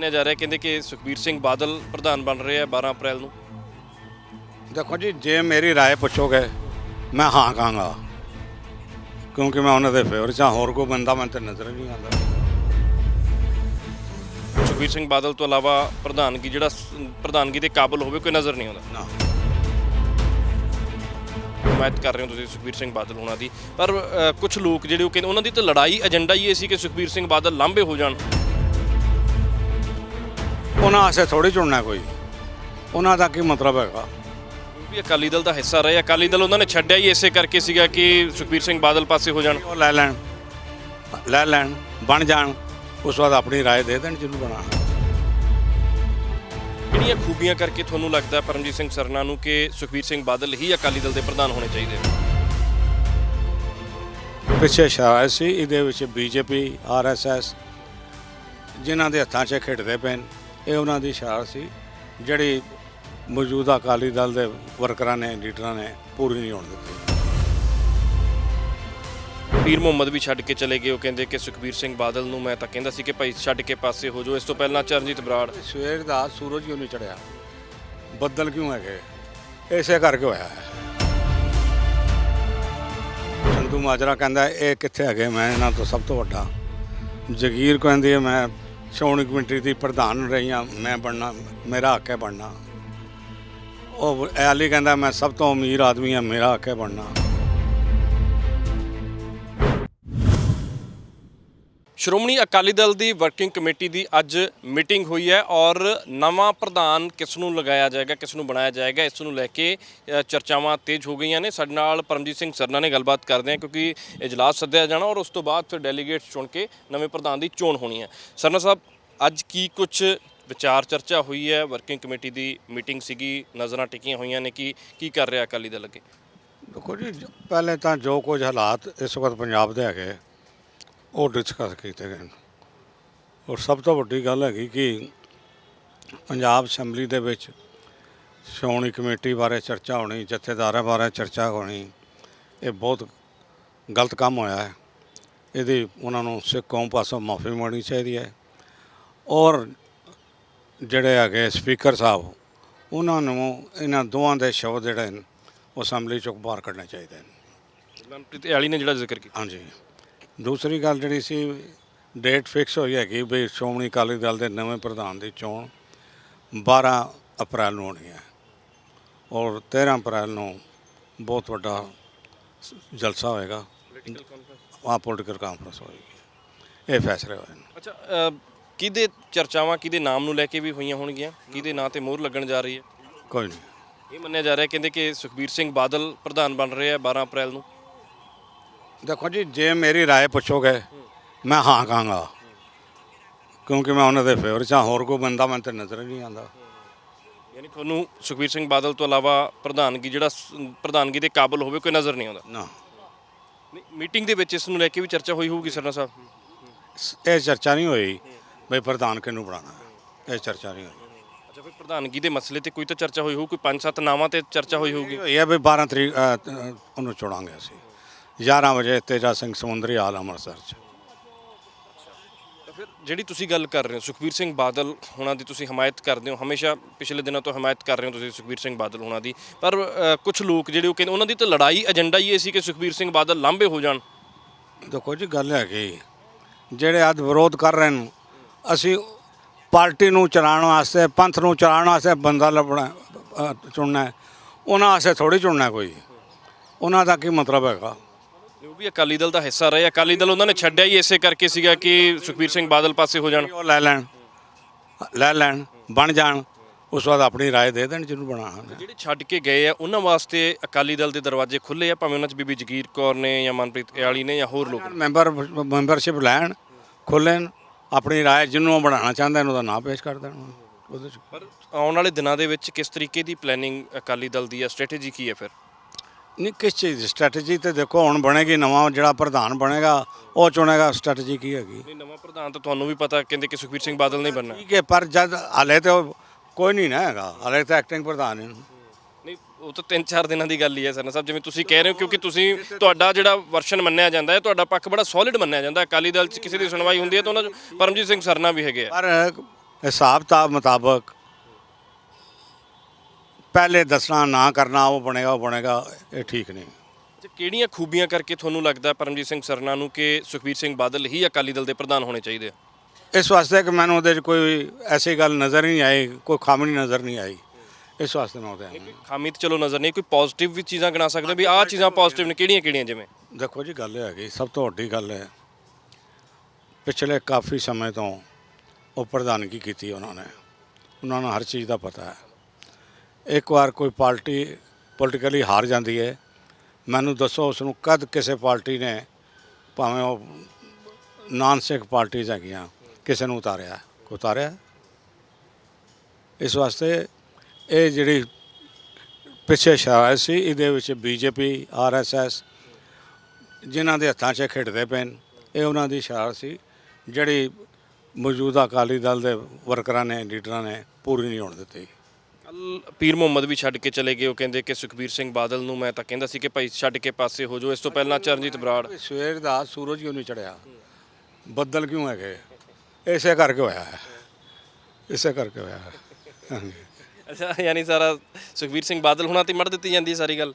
ਮੰਨਿਆ ਜਾ ਰਿਹਾ ਕਹਿੰਦੇ ਕਿ ਸੁਖਬੀਰ ਸਿੰਘ ਬਾਦਲ ਪ੍ਰਧਾਨ ਬਣ ਰਹੇ ਆ 12 ਅਪ੍ਰੈਲ ਨੂੰ ਦੇਖੋ ਜੀ ਜੇ ਮੇਰੀ رائے ਪੁੱਛੋਗੇ ਮੈਂ ਹਾਂ ਕਹਾਂਗਾ ਕਿਉਂਕਿ ਮੈਂ ਉਹਨਾਂ ਦੇ ਫੇਵਰ 'ਚ ਹਾਂ ਹੋਰ ਕੋਈ ਬੰਦਾ ਮੈਨੂੰ ਤੇ ਨਜ਼ਰ ਹੀ ਨਹੀਂ ਆਉਂਦਾ ਸੁਖਬੀਰ ਸਿੰਘ ਬਾਦਲ ਤੋਂ ਇਲਾਵਾ ਪ੍ਰਧਾਨਗੀ ਜਿਹੜਾ ਸ- ਪ੍ਰਧਾਨਗੀ ਦੇ ਕਾਬਿਲ ਹੋਵੇ ਕੋਈ ਨਜ਼ਰ ਨਹੀਂ ਆਉਂਦਾ ਨਾ ਹਮਾਇਤ ਕਰ ਰਹੇ ਹੋ ਤੁਸੀਂ ਸੁਖਬੀਰ ਸਿੰਘ ਬਾਦਲ ਉਹਨਾਂ ਦੀ ਪਰ ਕੁਝ ਲੋਕ ਜਿਹੜੇ ਉਹ ਕਹਿੰਦੇ ਉਹਨਾਂ ਦੀ ਤਾਂ ਲੜਾਈ ਏਜੰਡਾ ਹੀ ਇਹ ਸੀ ਕਿ ਸੁਖਬੀਰ ਸਿੰਘ ਬਾਦਲ ਲਾਂਭੇ ਹੋ ਜਾਣ ਉਹਨਾਂ ਆਸੇ ਥੋੜੀ ਚੁਣਨਾ ਕੋਈ ਉਹਨਾਂ ਦਾ ਕੀ ਮਤਲਬ ਹੈਗਾ ਉਹ ਵੀ ਅਕਾਲੀ ਦਲ ਦਾ ਹਿੱਸਾ ਰਹੇ ਅਕਾਲੀ ਦਲ ਉਹਨਾਂ ਨੇ ਛੱਡਿਆ ਹੀ ਇਸੇ ਕਰਕੇ ਸੀਗਾ ਕਿ ਸੁਖਬੀਰ ਸਿੰਘ ਬਾਦਲ ਪਾਸੇ ਹੋ ਜਾਣ ਉਹ ਲੈ ਲੈਣ ਲੈ ਲੈਣ ਬਣ ਜਾਣ ਉਸ ਤੋਂ ਬਾਅਦ ਆਪਣੀ رائے ਦੇ ਦੇਣ ਜਿਹਨੂੰ ਬਣਾਉਣਾ ਕਿਹੜੀਆਂ ਖੂਬੀਆਂ ਕਰਕੇ ਤੁਹਾਨੂੰ ਲੱਗਦਾ ਹੈ ਪਰਮਜੀਤ ਸਿੰਘ ਸਰਨਾ ਨੂੰ ਕਿ ਸੁਖਬੀਰ ਸਿੰਘ ਬਾਦਲ ਹੀ ਅਕਾਲੀ ਦਲ ਦੇ ਪ੍ਰਧਾਨ ਹੋਣੇ ਚਾਹੀਦੇ ਨੇ ਪਿੱਛੇ ਸ਼ਰਾਇ ਸੀ ਇਹਦੇ ਵਿੱਚ ਬੀਜੇਪੀ ਆਰਐਸਐਸ ਜਿਨ੍ਹਾਂ ਦੇ ਹੱਥਾਂ 'ਚ ਖੇਡਦੇ ਪਏ ਨੇ, ਇਹ ਉਹਨਾਂ ਦੀ ਸ਼ਰਾਰਤ ਸੀ ਜਿਹੜੀ ਮੌਜੂਦਾ ਅਕਾਲੀ ਦਲ ਦੇ ਵਰਕਰਾਂ ਨੇ ਲੀਡਰਾਂ ਨੇ ਪੂਰੀ ਨਹੀਂ ਹੋਣ ਦਿੱਤੀ। ਪੀਰ ਮੁਹੰਮਦ ਵੀ ਛੱਡ ਕੇ ਚਲੇ ਗਏ। ਉਹ ਕਹਿੰਦੇ ਕਿ ਸੁਖਬੀਰ ਸਿੰਘ ਬਾਦਲ ਨੂੰ ਮੈਂ ਤਾਂ ਕਹਿੰਦਾ ਸੀ ਕਿ ਭਾਈ ਛੱਡ ਕੇ ਪਾਸੇ ਹੋ ਜਾਓ। ਇਸ ਤੋਂ ਪਹਿਲਾਂ ਚਰਨਜੀਤ ਬਰਾੜ ਸਵੇਰ ਦਾ ਸੂਰਜ ਕਿਉਂ ਨਹੀਂ ਚੜਿਆ? ਬੱਦਲ ਕਿਉਂ ਹੈਗੇ? ਇਸੇ ਕਰਕੇ ਹੋਇਆ ਹੈ। ਸੰਧੂ ਮਾਜਰਾ ਕਹਿੰਦਾ ਇਹ ਕਿੱਥੇ ਹੈਗੇ? ਮੈਂ ਇਹਨਾਂ ਤੋਂ ਸਭ ਤੋਂ ਵੱਡਾ। ਜਗੀਰ ਕਹਿੰਦੀ ਹੈ ਮੈਂ ਸ਼੍ਰੋਮਣੀ ਕਮੇਟੀ ਦੀ ਪ੍ਰਧਾਨ ਰਹੀਆਂ, ਮੈਂ ਬਣਨਾ, ਮੇਰਾ ਹੱਕ ਹੈ ਬਣਨਾ। ਉਹ ਐਲੀ ਕਹਿੰਦਾ, ਮੈਂ ਸਭ ਤੋਂ ਅਮੀਰ ਆਦਮੀ ਹਾਂ, ਮੇਰਾ ਹੱਕ ਹੈ ਬਣਨਾ। ਸ਼੍ਰੋਮਣੀ ਅਕਾਲੀ ਦਲ ਦੀ ਵਰਕਿੰਗ ਕਮੇਟੀ ਦੀ ਅੱਜ ਮੀਟਿੰਗ ਹੋਈ ਹੈ ਔਰ ਨਵਾਂ ਪ੍ਰਧਾਨ ਕਿਸ ਨੂੰ ਲਗਾਇਆ ਜਾਏਗਾ, ਕਿਸ ਨੂੰ ਬਣਾਇਆ ਜਾਏਗਾ, ਇਸ ਨੂੰ ਲੈ ਕੇ ਚਰਚਾਵਾਂ ਤੇਜ਼ ਹੋ ਗਈਆਂ ਨੇ। ਸਾਡੇ ਨਾਲ ਪਰਮਜੀਤ ਸਿੰਘ ਸਰਨਾ ਨੇ ਗੱਲਬਾਤ ਕਰਦੇ ਹਾਂ ਕਿਉਂਕਿ ਇਜਲਾਸ ਸੱਦਿਆ ਜਾਣਾ ਔਰ ਉਸ ਤੋਂ ਬਾਅਦ ਫਿਰ ਡੈਲੀਗੇਟਸ ਚੁਣ ਕੇ ਨਵੇਂ ਪ੍ਰਧਾਨ ਦੀ ਚੋਣ ਹੋਣੀ ਹੈ। ਸਰਨਾ ਸਾਹਿਬ, ਅੱਜ ਕੀ ਕੁਝ ਵਿਚਾਰ ਚਰਚਾ ਹੋਈ ਹੈ? ਵਰਕਿੰਗ ਕਮੇਟੀ ਦੀ ਮੀਟਿੰਗ ਸੀਗੀ, ਨਜ਼ਰਾਂ ਟਿਕੀਆਂ ਹੋਈਆਂ ਨੇ ਕਿ ਕੀ ਕਰ ਰਿਹਾ ਅਕਾਲੀ ਦਲ ਅੱਗੇ? ਦੇਖੋ ਜੀ, ਪਹਿਲੇ ਤਾਂ ਜੋ ਕੁਝ ਹਾਲਾਤ ਇਸ ਵਕਤ ਪੰਜਾਬ ਦੇ ਹੈਗੇ ਉਹ ਡਿਸਕਸ ਕੀਤੇ ਗਏ ਨੇ। ਔਰ ਸਭ ਤੋਂ ਵੱਡੀ ਗੱਲ ਹੈਗੀ ਕਿ ਪੰਜਾਬ ਅਸੈਂਬਲੀ ਦੇ ਵਿੱਚ ਸ਼੍ਰੋਮਣੀ ਕਮੇਟੀ ਬਾਰੇ ਚਰਚਾ ਹੋਣੀ ਜਥੇਦਾਰਾਂ ਬਾਰੇ ਚਰਚਾ ਹੋਣੀ ਇਹ ਬਹੁਤ ਗਲਤ ਕੰਮ ਹੋਇਆ ਹੈ। ਇਹਦੀ ਉਹਨਾਂ ਨੂੰ ਸਿੱਖ ਕੌਮ ਪਾਸੋਂ ਮਾਫੀ ਮੰਗਣੀ ਚਾਹੀਦੀ ਹੈ। ਔਰ ਜਿਹੜੇ ਹੈਗੇ ਸਪੀਕਰ ਸਾਹਿਬ ਉਹਨਾਂ ਨੂੰ ਇਹਨਾਂ ਦੋਵਾਂ ਦੇ ਸ਼ਬਦ ਜਿਹੜੇ ਨੇ ਉਹ ਅਸੈਂਬਲੀ ਚੋਂ ਬਾਹਰ ਕੱਢਣੇ ਚਾਹੀਦੇ ਨੇ। ਮਨਪ੍ਰੀਤ ਆਲੀ ਨੇ ਜਿਹੜਾ ਜ਼ਿਕਰ ਕੀਤਾ। ਹਾਂਜੀ। ਦੂਸਰੀ ਗੱਲ ਜਿਹੜੀ ਸੀ ਡੇਟ ਫਿਕਸ ਹੋਈ ਹੈਗੀ ਵੀ ਸ਼੍ਰੋਮਣੀ ਅਕਾਲੀ ਦਲ ਦੇ ਨਵੇਂ ਪ੍ਰਧਾਨ ਦੀ ਚੋਣ 12 ਅਪ੍ਰੈਲ ਨੂੰ ਹੋਣੀ ਹੈ। ਔਰ 13 ਅਪ੍ਰੈਲ ਨੂੰ ਬਹੁਤ ਵੱਡਾ ਜਲਸਾ ਹੋਏਗਾ। ਆ ਪੋਲੀਟੀਕਲ ਕਾਨਫਰੰਸ ਹੋਏਗੀ। ਇਹ ਫੈਸਲੇ ਹੋਏ ਨੇ। ਅੱਛਾ ਅ, ਕਿਹਦੇ ਚਰਚਾਵਾਂ ਕਿਹਦੇ ਨਾਮ ਨੂੰ ਲੈ ਕੇ ਵੀ ਹੋਈਆਂ ਹੋਣਗੀਆਂ? ਕਿਹਦੇ ਨਾਂ ਤੇ ਮੋਹਰ ਲੱਗਣ ਜਾ ਰਹੀ ਹੈ? ਕੋਈ ਨਹੀਂ। ਇਹ ਮੰਨਿਆ ਜਾ ਰਿਹਾ ਕਹਿੰਦੇ ਕਿ ਸੁਖਬੀਰ ਸਿੰਘ ਬਾਦਲ ਪ੍ਰਧਾਨ ਬਣ ਰਹੇ ਆ 12 ਅਪ੍ਰੈਲ ਨੂੰ। ਦੇਖੋ ਜੀ ਜੇ ਮੇਰੀ رائے ਪੁੱਛੋਗੇ ਮੈਂ ਹਾਂ ਕਹਾਂਗਾ ਕਿਉਂਕਿ ਮੈਂ ਉਹਨਾਂ ਦੇ ਫੇਵਰ 'ਚ ਹਾਂ ਹੋਰ ਕੋਈ ਬੰਦਾ ਮੈਨੂੰ ਤੇ ਨਜ਼ਰ ਹੀ ਨਹੀਂ ਆਉਂਦਾ ਯਾਨੀ ਤੁਹਾਨੂੰ ਸੁਖਬੀਰ ਸਿੰਘ ਬਾਦਲ ਤੋਂ ਇਲਾਵਾ ਪ੍ਰਧਾਨਗੀ ਜਿਹੜਾ ਸ- ਪ੍ਰਧਾਨਗੀ ਦੇ ਕਾਬਿਲ ਹੋਵੇ ਕੋਈ ਨਜ਼ਰ ਨਹੀਂ ਆਉਂਦਾ ਨਾ ਨਹੀਂ, ਮੀਟਿੰਗ ਦੇ ਵਿੱਚ ਇਸ ਨੂੰ ਲੈ ਕੇ ਵੀ ਚਰਚਾ ਹੋਈ ਹੋਊਗੀ ਸਰਨਾ ਸਾਹਿਬ ਸ- ਇਹ ਚਰਚਾ ਨਹੀਂ ਹੋਈ ਬਈ ਪ੍ਰਧਾਨ ਕਿਹਨੂੰ ਬਣਾਉਣਾ ਹੈ। ਇਹ ਚਰਚਾ ਨਹੀਂ ਹੋਈ ਅੱਛਾ ਫਿਰ ਪ੍ਰਧਾਨਗੀ ਦੇ ਮਸਲੇ ਤੇ ਕੋਈ ਤਾਂ ਚਰਚਾ ਹੋਈ ਹੋਊ ਕੋਈ ਪੰਜ ਸੱਤ ਨਾਵਾਂ ਤੇ ਚਰਚਾ ਹੋਈ ਹੋਊਗੀ ਹੋਈ ਹੈ ਵੀ 12 ਤਰੀਕ ਅ, ਤ- ਉਹਨੂੰ ਚੁਣਾਂਗੇ ਅਸੀਂ 11 ਵਜੇ ਤੇਜਾ ਸਿੰਘ ਸਮੁੰਦਰੀ ਹਾਲ ਅੰਮ੍ਰਿਤਸਰ 'ਚ। ਫਿਰ ਜਿਹੜੀ ਤੁਸੀਂ ਗੱਲ ਕਰ ਰਹੇ ਹੋ ਸੁਖਬੀਰ ਸਿੰਘ ਬਾਦਲ ਹੋਣਾ ਦੀ ਤੁਸੀਂ ਹਮਾਇਤ ਕਰਦੇ ਹੋ ਹਮੇਸ਼ਾ ਪਿਛਲੇ ਦਿਨਾਂ ਤੋਂ ਹਮਾਇਤ ਕਰ ਰਹੇ ਹੋ ਤੁਸੀਂ ਸੁਖਬੀਰ ਸਿੰਘ ਬਾਦਲ ਹੋਣਾ ਦੀ। ਪਰ ਕੁਝ ਲੋਕ ਜਿਹੜੇ ਉਹ ਕਹਿੰਦੇ ਉਹਨਾਂ ਦੀ ਤਾਂ ਲੜਾਈ ਏਜੰਡਾ ਹੀ ਇਹ ਸੀ ਕਿ ਸੁਖਬੀਰ ਸਿੰਘ ਬਾਦਲ ਲਾਂਭੇ ਹੋ ਜਾਣ। ਦੇਖੋ ਜੀ ਗੱਲ ਹੈਗੀ। ਜਿਹੜੇ ਅੱਜ ਵਿਰੋਧ ਕਰ ਰਹੇ ਨੇ ਅਸੀਂ ਪਾਰਟੀ ਨੂੰ ਚਲਾਉਣ ਵਾਸਤੇ ਪੰਥ ਨੂੰ ਚਲਾਉਣ ਵਾਸਤੇ ਬੰਦਾ ਲੱਭਣਾ ਚੁਣਨਾ ਹੈ। ਉਹਨਾਂ ਵਾਸਤੇ ਥੋੜੀ ਚੁਣਨਾ ਕੋਈ। ਉਹਨਾਂ ਦਾ ਕੀ ਮਤਲਬ ਹੈਗਾ? ਉਹ ਵੀ ਅਕਾਲੀ ਦਲ ਦਾ ਹਿੱਸਾ ਰਹੇ ਅਕਾਲੀ ਦਲ ਉਹਨਾਂ ਨੇ ਛੱਡਿਆ ਹੀ ਇਸੇ ਕਰਕੇ ਸੀਗਾ ਕਿ ਸੁਖਬੀਰ ਸਿੰਘ ਬਾਦਲ ਪਾਸੇ ਹੋ ਜਾਣ ਉਹ ਲੈ ਲੈਣ ਲੈ ਲੈਣ ਬਣ ਜਾਣ ਉਸ ਤੋਂ ਬਾਅਦ ਆਪਣੀ رائے ਦੇ ਦੇਣ ਜਿਹਨੂੰ ਬਣਾਉਣਾ ਜਿਹੜੇ ਛੱਡ ਕੇ ਗਏ ਆ ਉਹਨਾਂ ਵਾਸਤੇ ਅਕਾਲੀ ਦਲ ਦੇ ਦਰਵਾਜ਼ੇ ਖੁੱਲੇ ਆ ਭਾਵੇਂ ਉਹਨਾਂ 'ਚ ਬੀਬੀ ਜਗੀਰ ਕੌਰ ਨੇ ਜਾਂ ਮਨਪ੍ਰੀਤ ਇਆਲੀ ਨੇ ਜਾਂ ਹੋਰ ਲੋਕ ਨੇ। ਮੈਂਬਰ ਮੈਂਬਰਸ਼ਿਪ ਲੈਣ ਖੋਲ੍ਹਣ ਆਪਣੀ رائے ਜਿਹਨੂੰ ਉਹ ਬਣਾਉਣਾ ਚਾਹੁੰਦਾ ਉਹਦਾ ਨਾਂ ਪੇਸ਼ ਕਰ ਦੇਣ ਉਹਦੇ 'ਚ ਪਰ ਆਉਣ ਵਾਲੇ ਦਿਨਾਂ ਦੇ ਵਿੱਚ ਕਿਸ ਤਰੀਕੇ ਦੀ ਪਲੈਨਿੰਗ ਅਕਾਲੀ ਦਲ ਦੀ ਆ ਸਟ੍ਰੈਟੇਜੀ ਕੀ ਹੈ ਫਿਰ ਨਹੀਂ ਕਿਸ ਚੀਜ਼ ਦੀ? ਸਟ੍ਰੈਟਜੀ ਤੇ ਦੇਖੋ ਹੁਣ ਬਣੇਗੀ ਨਵਾਂ ਜਿਹੜਾ ਪ੍ਰਧਾਨ ਬਣੇਗਾ ਉਹ ਚੁਣੇਗਾ ਸਟ੍ਰੈਟਜੀ ਕੀ ਹੈਗੀ? ਨਹੀਂ ਨਵਾਂ ਪ੍ਰਧਾਨ ਤਾਂ ਤੁਹਾਨੂੰ ਵੀ ਪਤਾ ਕਹਿੰਦੇ ਕਿ ਸੁਖਬੀਰ ਸਿੰਘ ਬਾਦਲ ਨਹੀਂ ਬਣਨਾ। ਠੀਕ ਹੈ ਪਰ ਜਦ ਹਲੇ ਤੇ ਉਹ ਕੋਈ ਨਹੀਂ ਨਾ ਹੈਗਾ। ਹਲੇ ਤਾਂ ਐਕਟਿੰਗ ਪ੍ਰਧਾਨ ਹੈ। ਨਹੀਂ ਉਹ ਤਾਂ 3-4 ਦਿਨਾਂ ਦੀ ਗੱਲ ਹੀ ਹੈ ਸਰਨਾ ਸਾਹਿਬ ਜਿਵੇਂ ਤੁਸੀਂ ਕਹਿ ਰਹੇ ਹੋ ਕਿਉਂਕਿ ਤੁਸੀਂ ਤੁਹਾਡਾ ਜਿਹੜਾ ਵਰਸ਼ਨ ਮੰਨਿਆ ਜਾਂਦਾ ਹੈ ਤੁਹਾਡਾ ਪੱਖ ਬੜਾ ਸੋਲਿਡ ਮੰਨਿਆ ਜਾਂਦਾ। ਅਕਾਲੀ ਦਲ 'ਚ ਕਿਸੇ ਦੀ ਸੁਣਵਾਈ ਹੁੰਦੀ ਹੈ ਤਾਂ ਉਹਨਾਂ 'ਚ ਪਰਮਜੀਤ ਸਿੰਘ ਸਰਨਾ ਵੀ ਹੈਗੇ ਆ। ਪਰ ਹਿਸਾਬ ਤਾਬ ਮੁਤਾਬਕ ਪਹਿਲੇ ਦੱਸਣਾ ਨਾ ਕਰਨਾ ਉਹ ਬਣੇਗਾ ਉਹ ਬਣੇਗਾ ਇਹ ਠੀਕ ਨਹੀਂ। ਤੇ ਕਿਹੜੀਆਂ ਖੂਬੀਆਂ ਕਰਕੇ ਤੁਹਾਨੂੰ ਲੱਗਦਾ ਪਰਮਜੀਤ ਸਿੰਘ ਸਰਨਾ ਨੂੰ ਕਿ ਸੁਖਬੀਰ ਸਿੰਘ ਬਾਦਲ ਹੀ ਅਕਾਲੀ ਦਲ ਦੇ ਪ੍ਰਧਾਨ ਹੋਣੇ ਚਾਹੀਦੇ ਆ? ਇਸ ਵਾਸਤੇ ਕਿ ਮੈਨੂੰ ਉਹਦੇ 'ਚ ਕੋਈ ਐਸੀ ਗੱਲ ਨਜ਼ਰ ਨਹੀਂ ਆਈ ਕੋਈ ਖਾਮੀ ਨਜ਼ਰ ਨਹੀਂ ਆਈ। ਇਸ ਵਾਸਤੇ ਮੈਂ ਉਹਦੇ ਆਇਆ ਖਾਮੀ ਤਾਂ ਚਲੋ ਨਜ਼ਰ ਨਹੀਂ ਕੋਈ ਪੋਜ਼ਿਟਿਵ ਵੀ ਚੀਜ਼ਾਂ ਗਿਣਾ ਸਕਦੇ ਹੋ ਵੀ ਆਹ ਚੀਜ਼ਾਂ ਪੋਜ਼ਿਟਿਵ ਨੇ ਕਿਹੜੀਆਂ ਕਿਹੜੀਆਂ ਜਿਵੇਂ? ਦੇਖੋ ਜੀ ਗੱਲ ਇਹ ਹੈਗੀ ਸਭ ਤੋਂ ਵੱਡੀ ਗੱਲ ਹੈ। ਪਿਛਲੇ ਕਾਫੀ ਸਮੇਂ ਤੋਂ ਉਹ ਪ੍ਰਧਾਨਗੀ ਕੀਤੀ ਉਹਨਾਂ ਨੇ। ਉਹਨਾਂ ਨੂੰ ਹਰ ਚੀਜ਼ ਦਾ ਪਤਾ ਹੈ। ਇੱਕ ਵਾਰ ਕੋਈ ਪਾਰਟੀ ਪੋਲੀਟੀਕਲੀ ਹਾਰ ਜਾਂਦੀ ਹੈ, ਮੈਨੂੰ ਦੱਸੋ ਉਸ ਨੂੰ ਕਦ ਕਿਸੇ ਪਾਰਟੀ ਨੇ ਭਾਵੇਂ ਉਹ ਨਾਨ ਸਿੱਖ ਪਾਰਟੀਆਂ ਹੈਗੀਆਂ, ਕਿਸੇ ਨੂੰ ਉਤਾਰਿਆ ਕੋਈ ਉਤਾਰਿਆ? ਇਸ ਵਾਸਤੇ ਇਹ ਜਿਹੜੀ ਪਿੱਛੇ ਸ਼ਰਾਇਤ ਸੀ, ਇਹਦੇ ਵਿੱਚ ਬੀਜੇਪੀ ਆਰਐਸਐਸ ਜਿਨ੍ਹਾਂ ਦੇ ਹੱਥਾਂ 'ਚ ਖੇਡਦੇ ਪੈਣ ਇਹ ਉਹਨਾਂ ਦੀ ਸ਼ਰਾਰਤ ਸੀ, ਜਿਹੜੀ ਮੌਜੂਦਾ ਅਕਾਲੀ ਦਲ ਦੇ ਵਰਕਰਾਂ ਨੇ, ਲੀਡਰਾਂ ਨੇ ਪੂਰੀ ਨਹੀਂ ਹੋਣ ਦਿੱਤੀ। ਕੱਲ ਪੀਰ ਮੁਹੰਮਦ ਵੀ ਛੱਡ ਕੇ ਚਲੇ ਗਏ। ਉਹ ਕਹਿੰਦੇ ਕਿ ਸੁਖਬੀਰ ਸਿੰਘ ਬਾਦਲ ਨੂੰ ਮੈਂ ਤਾਂ ਕਹਿੰਦਾ ਸੀ ਕਿ ਭਾਈ ਛੱਡ ਕੇ ਪਾਸੇ ਹੋ ਜਾਓ। ਇਸ ਤੋਂ ਪਹਿਲਾਂ ਚਰਨਜੀਤ ਬਰਾੜ। ਸਵੇਰ ਦਾ ਸੂਰਜ ਕਿਉਂ ਨਹੀਂ ਚੜਿਆ? ਬੱਦਲ ਕਿਉਂ ਹੈਗੇ? ਇਸੇ ਕਰਕੇ ਹੋਇਆ ਹੈ। ਇਸੇ ਕਰਕੇ ਹੋਇਆ ਹੈ। ਹਾਂਜੀ। ਅੱਛਾ ਯਾਨੀ ਸਾਰਾ ਸੁਖਬੀਰ ਸਿੰਘ ਬਾਦਲ ਹੁਣਾਂ ਤੇ ਮੜ ਦਿੱਤੀ ਜਾਂਦੀ ਹੈ ਸਾਰੀ ਗੱਲ?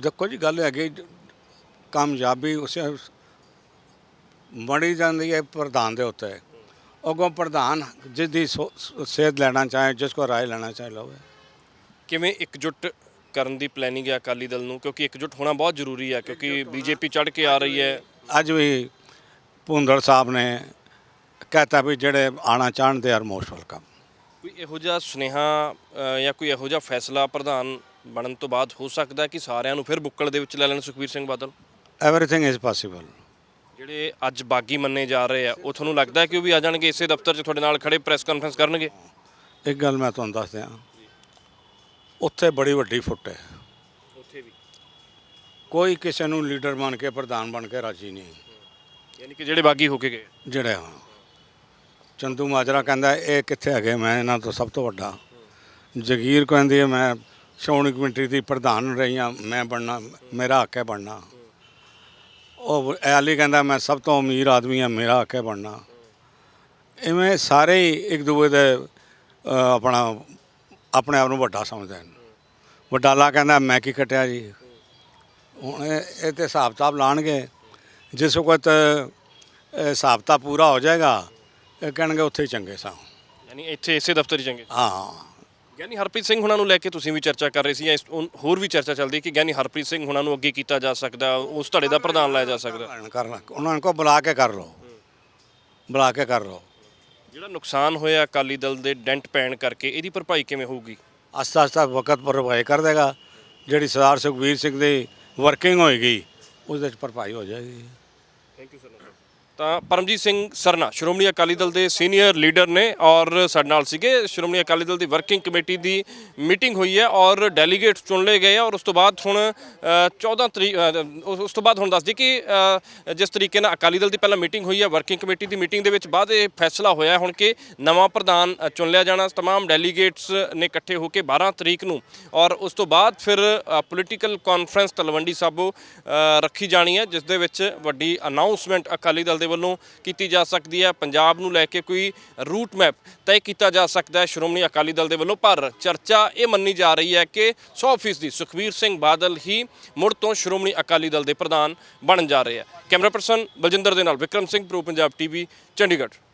ਦੇਖੋ ਜੀ ਗੱਲ ਹੈਗੀ ਕਾਮਯਾਬੀ ਉਸੇ ਮੜੀ ਜਾਂਦੀ ਹੈ ਪ੍ਰਧਾਨ ਦੇ ਉੱਤੇ। ਅਗੋਂ ਪ੍ਰਧਾਨ ਜਿਸ ਦੀ ਸੇਧ ਲੈਣਾ ਚਾਹੇ ਜਿਸ ਕੋ ਰਾਏ ਲੈਣਾ ਚਾਹੇ ਲਵੇ ਕਿਵੇਂ ਇਕਜੁੱਟ ਕਰਨ ਦੀ ਪਲੈਨਿੰਗ ਹੈ ਅਕਾਲੀ ਦਲ ਨੂੰ? ਕਿਉਂਕਿ ਇਕਜੁੱਟ ਹੋਣਾ ਬਹੁਤ ਜ਼ਰੂਰੀ ਹੈ ਕਿਉਂਕਿ ਬੀਜੇਪੀ ਚੜ ਕੇ ਆ ਰਹੀ ਹੈ। ਅੱਜ ਵੀ ਭੁੰਦੜ ਸਾਹਿਬ ਨੇ ਕਹਤਾ ਵੀ ਜਿਹੜੇ ਆਣਾ ਚਾਹੁੰਦੇ ਆਰ ਮੋਸਟ ਵੈਲਕਮ ਕੋਈ ਇਹੋ ਜਿਹਾ ਸੁਨੇਹਾ ਜਾਂ ਕੋਈ ਇਹੋ ਜਿਹਾ ਫੈਸਲਾ ਪ੍ਰਧਾਨ ਬਣਨ ਤੋਂ ਬਾਅਦ ਹੋ ਸਕਦਾ ਕਿ ਸਾਰਿਆਂ ਨੂੰ ਫਿਰ ਬੁੱਕਲ ਦੇ ਵਿੱਚ ਲੈ ਲੈਣ Sukhbir Singh Badal? Everything is possible ਜਿਹੜੇ ਅੱਜ ਬਾਗੀ ਮੰਨੇ ਜਾ ਰਹੇ ਆ ਉਹ ਤੁਹਾਨੂੰ ਲੱਗਦਾ ਹੈ ਕਿ ਉਹ ਵੀ ਆ ਜਾਣਗੇ ਇਸੇ ਦਫ਼ਤਰ 'ਚ ਤੁਹਾਡੇ ਨਾਲ ਖੜੇ ਪ੍ਰੈਸ ਕਾਨਫਰੰਸ ਕਰਨਗੇ? ਇੱਕ ਗੱਲ ਮੈਂ ਤੁਹਾਨੂੰ ਦੱਸ ਦਿਆਂ। ਉੱਥੇ ਬੜੀ ਵੱਡੀ ਫੁੱਟ ਹੈ। ਉੱਥੇ ਵੀ? ਕੋਈ ਕਿਸੇ ਨੂੰ ਲੀਡਰ ਬਣ ਕੇ ਪ੍ਰਧਾਨ ਬਣ ਕੇ ਰਾਜੀ ਨਹੀਂ। ਯਾਨੀ ਕਿ ਜਿਹੜੇ ਬਾਗੀ ਹੋ ਕੇ ਗਏ? ਜਿਹੜੇ ਹਾਂ। ਚੰਦੂ ਮਾਜਰਾ ਕਹਿੰਦਾ ਇਹ ਕਿੱਥੇ ਹੈਗੇ? ਮੈਂ ਇਹਨਾਂ ਤੋਂ ਸਭ ਤੋਂ ਵੱਡਾ। ਜਗੀਰ ਕਹਿੰਦੀ ਹੈ ਮੈਂ ਸ਼੍ਰੋਮਣੀ ਕਮੇਟੀ ਦੀ ਪ੍ਰਧਾਨ ਰਹੀ ਹਾਂ ਮੈਂ ਬਣਨਾ ਮੇਰਾ ਹੱਕ ਹੈ ਬਣਨਾ। ਉਹ ਐਲੀ ਕਹਿੰਦਾ ਮੈਂ ਸਭ ਤੋਂ ਅਮੀਰ ਆਦਮੀ ਹਾਂ ਮੇਰਾ ਹੱਕ ਹੈ ਬਣਨਾ। ਇਵੇਂ ਸਾਰੇ ਹੀ ਇੱਕ ਦੂਜੇ ਦੇ ਅ, ਆਪਣਾ ਆਪਣੇ ਆਪ ਨੂੰ ਵੱਡਾ ਸਮਝਦੇ ਨੇ ਵਡਾਲਾ ਕਹਿੰਦਾ ਮੈਂ ਕੀ ਕਟਿਆ ਜੀ? ਹੁਣ ਇਹ ਇਹ ਤੇ ਹਿਸਾਬ ਕਿਤਾਬ ਲਾਣਗੇ। ਜਿਸ ਵਕਤ ਇਹ ਹਿਸਾਬ ਕਿਤਾਬ ਪੂਰਾ ਹੋ ਜਾਏਗਾ ਇਹ ਕਹਿਣਗੇ ਉੱਥੇ ਹੀ ਚੰਗੇ ਸਾਂ। ਯਾਨੀ ਇੱਥੇ ਇਸੇ ਦਫ਼ਤਰ 'ਚ ਚੰਗੇ। ਹਾਂ। ਗਿਆਨੀ ਹਰਪ੍ਰੀਤ ਸਿੰਘ ਹੁਣਾਂ ਨੂੰ ਲੈ ਕੇ ਤੁਸੀਂ ਵੀ ਚਰਚਾ ਕਰ ਰਹੇ ਸੀ ਜਾਂ ਇਸ- ਉਨ- ਹੋਰ ਵੀ ਚਰਚਾ ਚੱਲਦੀ ਕਿ ਗਿਆਨੀ ਹਰਪ੍ਰੀਤ ਸਿੰਘ ਹੁਣਾਂ ਨੂੰ ਅੱਗੇ ਕੀਤਾ ਜਾ ਸਕਦਾ ਉਸ ਧੜੇ ਦਾ ਪ੍ਰਧਾਨ ਲਾਇਆ ਜਾ ਸਕਦਾ? ਕਰਨ- ਕਰਨਾ ਉਹਨਾਂ ਨੂੰ ਬੁਲਾ ਕੇ ਕਰ ਲਓ। ਬੁਲਾ ਕੇ ਕਰ ਲਓ। ਜਿਹੜਾ ਨੁਕਸਾਨ ਹੋਇਆ ਅਕਾਲੀ ਦਲ ਦੇ ਡੈਂਟ ਪੈਣ ਕਰਕੇ ਇਹਦੀ ਭਰਪਾਈ ਕਿਵੇਂ ਹੋਊਗੀ? ਆਸਤਾ ਆਸਤਾ ਵਕਤ ਭਰਪਾਈ ਕਰ ਦੇਗਾ। ਜਿਹੜੀ ਸਰਦਾਰ ਸੁਖਬੀਰ ਸਿੰਘ ਦੀ ਵਰਕਿੰਗ ਹੋਏਗੀ ਉਸ ਦੇ ਚ ਭਰਪਾਈ ਹੋ ਜਾਏਗੀ। ਥੈਂਕ ਯੂ ਸਰ ਤਾਂ ਪਰਮਜੀਤ ਸਿੰਘ ਸਰਨਾ ਸ਼੍ਰੋਮਣੀ ਅਕਾਲੀ ਦਲ ਦੇ ਸੀਨੀਅਰ ਲੀਡਰ ਨੇ ਔਰ ਸਾਡੇ ਨਾਲ ਸੀਗੇ ਸ਼੍ਰੋਮਣੀ ਅਕਾਲੀ ਦਲ ਦੀ ਵਰਕਿੰਗ ਕਮੇਟੀ ਦੀ ਮੀਟਿੰਗ ਹੋਈ ਹੈ ਔਰ ਡੈਲੀਗੇਟਸ ਚੁਣ ਲਏ ਗਏ ਆ ਔਰ ਉਸ ਤੋਂ ਬਾਅਦ ਹੁਣ ਅ, 14 ਤਰੀਕ ਅ, ਉਸ ਉਸ ਤੋਂ ਬਾਅਦ ਹੁਣ ਦੱਸ ਦਈਏ ਕਿ ਅ, ਜਿਸ ਤਰੀਕੇ ਨਾਲ ਅਕਾਲੀ ਦਲ ਦੀ ਪਹਿਲਾਂ ਮੀਟਿੰਗ ਹੋਈ ਹੈ ਵਰਕਿੰਗ ਕਮੇਟੀ ਦੀ ਮੀਟਿੰਗ ਦੇ ਵਿੱਚ ਬਾਅਦ ਇਹ ਫੈਸਲਾ ਹੋਇਆ ਹੈ ਹੁਣ ਕਿ ਨਵਾਂ ਪ੍ਰਧਾਨ ਅ, ਚੁਣ ਲਿਆ ਜਾਣਾ तमाम ਡੈਲੀਗੇਟਸ ਨੇ ਇਕੱਠੇ ਹੋ ਕੇ 12 ਤਰੀਕ ਨੂੰ ਔਰ ਉਸ ਤੋਂ ਬਾਅਦ ਫਿਰ ਪੋਲੀਟੀਕਲ ਕਾਨਫਰੰਸ ਤਲਵੰਡੀ ਸਾਬੋ ਅ, ਰੱਖੀ ਜਾਣੀ ਹੈ ਜਿਸ ਦੇ ਵਿੱਚ ਵੱਡੀ ਅਨਾਉਂਸਮੈਂਟ ਅਕਾਲੀ ਦਲ ਦੇ ਵੱਲੋਂ ਕੀਤੀ ਜਾ ਸਕਦੀ ਹੈ। ਪੰਜਾਬ ਨੂੰ ਲੈ ਕੇ ਕੋਈ ਰੂਟ ਮੈਪ ਤੈਅ ਕੀਤਾ ਜਾ ਸਕਦਾ ਹੈ। ਸ਼੍ਰੋਮਣੀ ਅਕਾਲੀ ਦਲ ਦੇ ਵੱਲੋਂ ਪਰ ਚਰਚਾ ਇਹ ਮੰਨੀ ਜਾ ਰਹੀ ਹੈ ਕਿ 100% ਦੀ ਸੁਖਬੀਰ ਸਿੰਘ ਬਾਦਲ ਹੀ ਮੁੜ ਤੋਂ ਸ਼੍ਰੋਮਣੀ ਅਕਾਲੀ ਦਲ ਦੇ ਪ੍ਰਧਾਨ ਬਣਨ ਜਾ ਰਹੇ ਹੈ। ਕੈਮਰਾ ਪਰਸਨ ਬਲਜਿੰਦਰ ਦੇ ਨਾਲ ਵਿਕਰਮ ਸਿੰਘ, ਪ੍ਰੋ ਪੰਜਾਬ ਟੀਵੀ, ਚੰਡੀਗੜ੍ਹ।